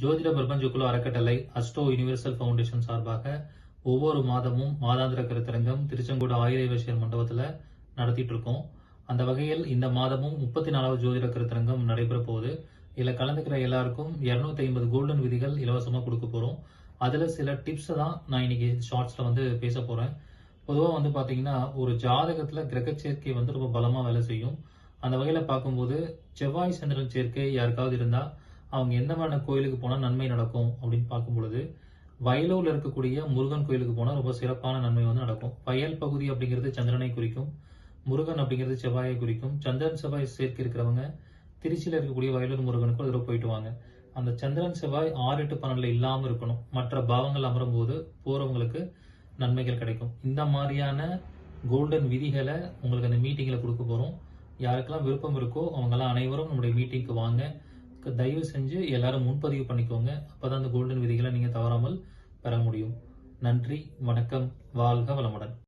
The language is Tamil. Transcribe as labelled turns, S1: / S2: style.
S1: ஜோதிட பிரபஞ்சக்குழு அறக்கட்டளை அஸ்டோ யுனிவர்சல் ஃபவுண்டேஷன் சார்பாக ஒவ்வொரு மாதமும் மாதாந்திர கருத்தரங்கம் திருச்செங்கோடு ஆயுர்வேசியர் மண்டபத்தில் நடத்திட்டு இருக்கோம். அந்த வகையில் இந்த மாதமும் முப்பத்தி நாலாவது ஜோதிட கருத்தரங்கம் நடைபெற போகுது. இதில் கலந்துக்கிற எல்லாருக்கும் இரநூத்தி ஐம்பது கோல்டன் விதிகள் இலவசமாக கொடுக்க போகிறோம் அதில் சில டிப்ஸை தான் நான் இன்னைக்கு ஷார்ட்ஸில் வந்து பேச போகிறேன் பொதுவாக வந்து பார்த்தீங்கன்னா ஒரு ஜாதகத்தில் கிரக சேர்க்கை வந்து ரொம்ப பலமாக வேலை செய்யும். அந்த வகையில் பார்க்கும்போது செவ்வாய் சந்திரன் சேர்க்கை யாருக்காவது இருந்தால் அவங்க எந்த மாதிரியான கோயிலுக்கு போனால் நன்மை நடக்கும் அப்படின்னு பார்க்கும் பொழுது வயலூரில் இருக்கக்கூடிய முருகன் கோயிலுக்கு போனால் ரொம்ப சிறப்பான நன்மை வந்து நடக்கும். வயல் பகுதி அப்படிங்கிறது சந்திரனை குறிக்கும் முருகன் அப்படிங்கிறது செவ்வாயை குறிக்கும். சந்திரன் செவ்வாய் சேர்க்கை இருக்கிறவங்க திருச்சியில் இருக்கக்கூடிய வயலூர் முருகனுக்கு அதில் போயிட்டு வாங்க. அந்த சந்திரன் செவ்வாய் ஆறு எட்டு பன்னெண்டில் இல்லாமல் இருக்கணும். மற்ற பாவங்கள் அமரும் போது போகிறவங்களுக்கு நன்மைகள் கிடைக்கும். இந்த மாதிரியான கோல்டன் விதிகளை உங்களுக்கு அந்த மீட்டிங்கில் கொடுக்க போகிறோம் யாருக்கெல்லாம் விருப்பம் இருக்கோ அவங்கெல்லாம் அனைவரும் நம்முடைய மீட்டிங்க்கு வாங்க. தயவு செஞ்சு எல்லாரும் முன்பதிவு பண்ணிக்கோங்க. அப்பதான் அந்த கோல்டன் விதிகளை நீங்கள் தவறாமல் பெற முடியும். நன்றி வணக்கம் வாழ்க வளமுடன்.